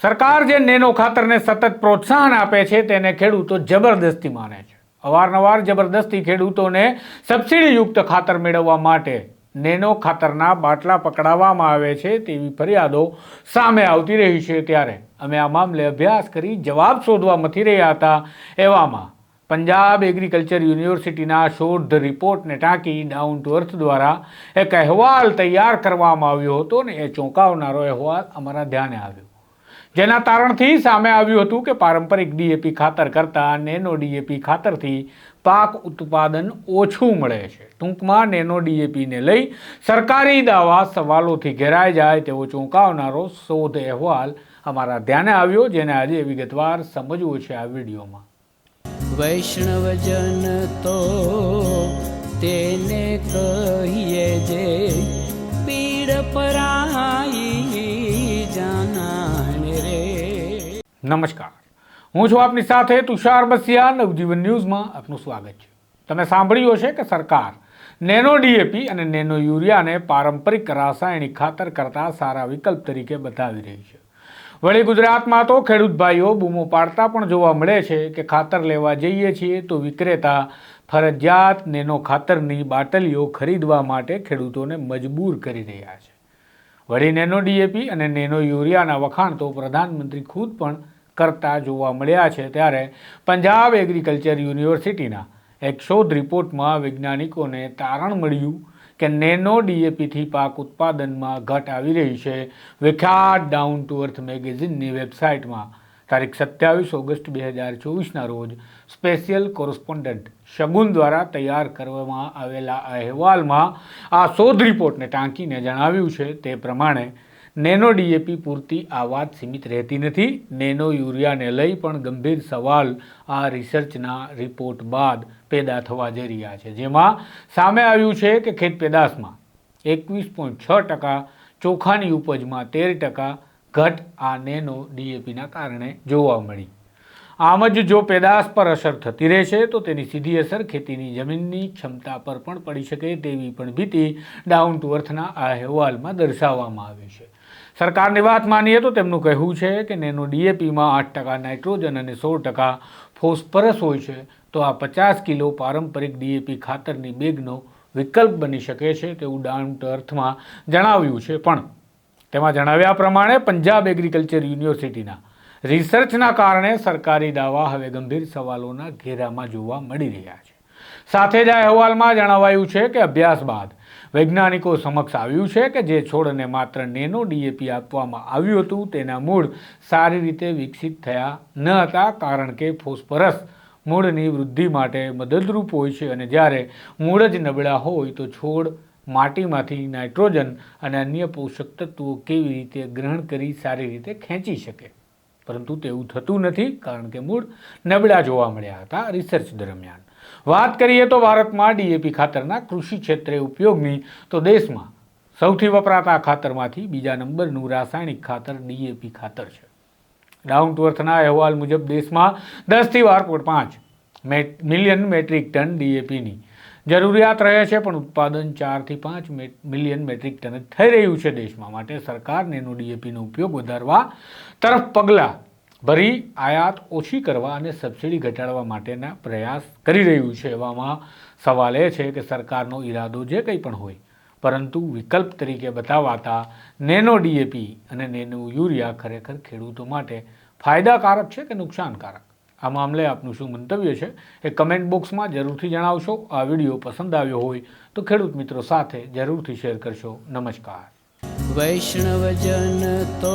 સરકાર જે નેનો ખાતરને સતત પ્રોત્સાહન આપે છે તેને ખેડૂતો જબરદસ્તી માને છે. અવારનવાર જબરદસ્તી ખેડૂતોને સબસિડીયુક્ત ખાતર મેળવવા માટે નેનો ખાતરના બાટલા પકડાવવામાં આવે છે તેવી ફરિયાદો સામે આવતી રહી છે ત્યારે. અમે આ મામલે અભ્યાસ કરી જવાબ શોધવા મથી રહ્યા હતા એવામાં પંજાબ એગ્રીકલ્ચર યુનિવર્સિટીના શોધ રિપોર્ટને ટાંકી ડાઉન ટુ અર્થ દ્વારા એક અહેવાલ તૈયાર કરવામાં આવ્યો હતો ને એ ચોંકાવનારો અહેવાલ અમારા ધ્યાને આવ્યો. જેના તારણથી સામે આવ્યું હતું કે પારંપરિક ડીએપી ખાતર કરતાં નેનો ડીએપી ખાતરથી પાક ઉત્પાદન ઓછું મળે છે. ટૂંકમાં નેનો ડીએપીને લઈ સરકારી દાવા સવાલોથી ઘેરાઈ જાય તેવો ચોંકાવનારો શોધ અહેવાલ અમારા ધ્યાને આવ્યો, જેને આજે વિગતવાર સમજવું છે આ વિડીયોમાં. વૈષ્ણવજન તો તેને કહીએ જે પીડ પરાઈ નમસ્કાર. હું છું આપની સાથે તુષાર બસિયા, નવજીવન ન્યૂઝમાં આપનું સ્વાગત છે. તમે સાંભળ્યું હશે કે સરકાર નેનો ડીએપી અને નેનો યુરિયાને પારંપરિક રાસાયણિક ખાતર કરતાં સારા વિકલ્પ તરીકે બતાવી રહી છે. વળી ગુજરાતમાં તો ખેડૂત ભાઈઓ બૂમો પાડતા પણ જોવા મળે છે કે ખાતર લેવા જઈએ છીએ તો વિક્રેતા ફરજિયાત નેનો ખાતરની બાટલીઓ ખરીદવા માટે ખેડૂતોને મજબૂર કરી રહ્યા છે. વળી નેનો ડીએપી અને નેનો યુરિયાના વખાણ તો પ્રધાનમંત્રી ખુદ પણ કરતા જોવા મળ્યા છે ત્યારે પંજાબ એગ્રીકલ્ચર યુનિવર્સિટીના એક શોધ રિપોર્ટમાં વૈજ્ઞાનિકોને તારણ મળ્યું કે નેનો ડીએપીથી પાક ઉત્પાદનમાં ઘટ આવી રહી છે. વિખ્યાત ડાઉન ટુ અર્થ મેગેઝિનની વેબસાઇટમાં તારીખ સત્યાવીસ ઓગસ્ટ બે હજાર ચોવીસના રોજ સ્પેશિયલ કોરસ્પોન્ડન્ટ શગુન દ્વારા તૈયાર કરવામાં આવેલા અહેવાલમાં આ શોધ રિપોર્ટને ટાંકીને જણાવ્યું છે. તે પ્રમાણે નેનો ડીએપી પૂરતી આ વાત સીમિત રહેતી નથી. નેનો યુરિયાને લઈ પણ ગંભીર સવાલ આ રિસર્ચના રિપોર્ટ બાદ પેદા થવા જઈ રહ્યા છે. જેમાં સામે આવ્યું છે કે ખેત પેદાશમાં એકવીસ પોઈન્ટ છ ટકા, ચોખાની ઉપજમાં તેર ટકા ઘટ આ નેનો ડીએપીના કારણે જોવા મળી. આમ જ જો પેદાશ પર અસર થતી રહેશે, તો તેની સીધી અસર ખેતીની જમીનની ક્ષમતા પર પણ પડી શકે તેવી પણ ભીતિ ડાઉન ટુ અર્થના આ અહેવાલમાં દર્શાવવામાં આવી છે. સરકારની વાત માનીએ તો તેમનું કહેવું છે કે નેનો ડીએપીમાં આઠ ટકા નાઇટ્રોજન અને સોળ ટકા ફોસ્ફરસ હોય છે, તો આ પચાસ કિલો પારંપરિક ડીએપી ખાતરની બેગનો વિકલ્પ બની શકે છે તેવું ડાઉન ટુ અર્થમાં જણાવ્યું છે. પણ તેમાં જણાવ્યા પ્રમાણે પંજાબ એગ્રીકલ્ચર યુનિવર્સિટીના રિસર્ચના કારણે સરકારી દાવા હવે ગંભીર સવાલોના ઘેરામાં જોવા મળી રહ્યા છે. સાથે જ આ અહેવાલમાં જણાવાયું છે કે અભ્યાસ બાદ વૈજ્ઞાનિકો સમક્ષ આવ્યું છે કે જે છોડને માત્ર નેનો ડીએપી આપવામાં આવ્યું હતું, તેના મૂળ સારી રીતે વિકસિત થયા ન હતા કારણ કે ફોસ્ફરસ મૂળની વૃદ્ધિ માટે મદદરૂપ હોય છે અને જ્યારે મૂળ જ નબળા હોય તો છોડ માટીમાંથી નાઇટ્રોજન અને અન્ય પોષક તત્વો કેવી રીતે ગ્રહણ કરી સારી રીતે ખેંચી શકે. પરંતુ તેવું થતું નથી કારણ કે મૂળ નબળા જોવા મળ્યા હતા રિસર્ચ દરમિયાન. વાત કરીએ તો ભારતમાં ડીએપી ખાતરના કૃષિ ક્ષેત્રે ઉપયોગની, તો દેશમાં સૌથી વપરાતા ખાતરમાંથી બીજા નંબરનું રાસાયણિક ખાતર ડીએપી ખાતર છે. ડાઉન ટુ અર્થના અહેવાલ મુજબ દેશમાં દસથી બાર પોઈન્ટ પાંચ મિલિયન મેટ્રિક ટન ડીએપીની જરૂરિયાત રહે છે, પણ ઉત્પાદન ચારથી પાંચ મિલિયન મેટ્રિક ટન થઈ રહ્યું છે દેશમાં. માટે સરકારને એનું ડીએપીનો ઉપયોગ વધારવા તરફ પગલાં ભરી આયાત ઓછી કરવા અને સબસિડી ઘટાડવા માટેના પ્રયાસ કરી રહ્યું છે. એવામાં સવાલ એ છે કે સરકારનો ઈરાદો જે કંઈ પણ હોય, પરંતુ વિકલ્પ તરીકે બતાવાતા નેનો ડીએપી અને નેનો યુરિયા ખરેખર ખેડૂતો માટે ફાયદાકારક છે કે નુકસાનકારક? આ મામલે આપનું શું મંતવ્ય છે? એ કમેન્ટ બોક્સમાં જરૂરથી જણાવશો. આ વીડિયો પસંદ આવ્યો હોય તો ખેડૂત મિત્રો સાથે જરૂરથી શેર કરશો. નમસ્કાર. વૈષ્ણવજન તો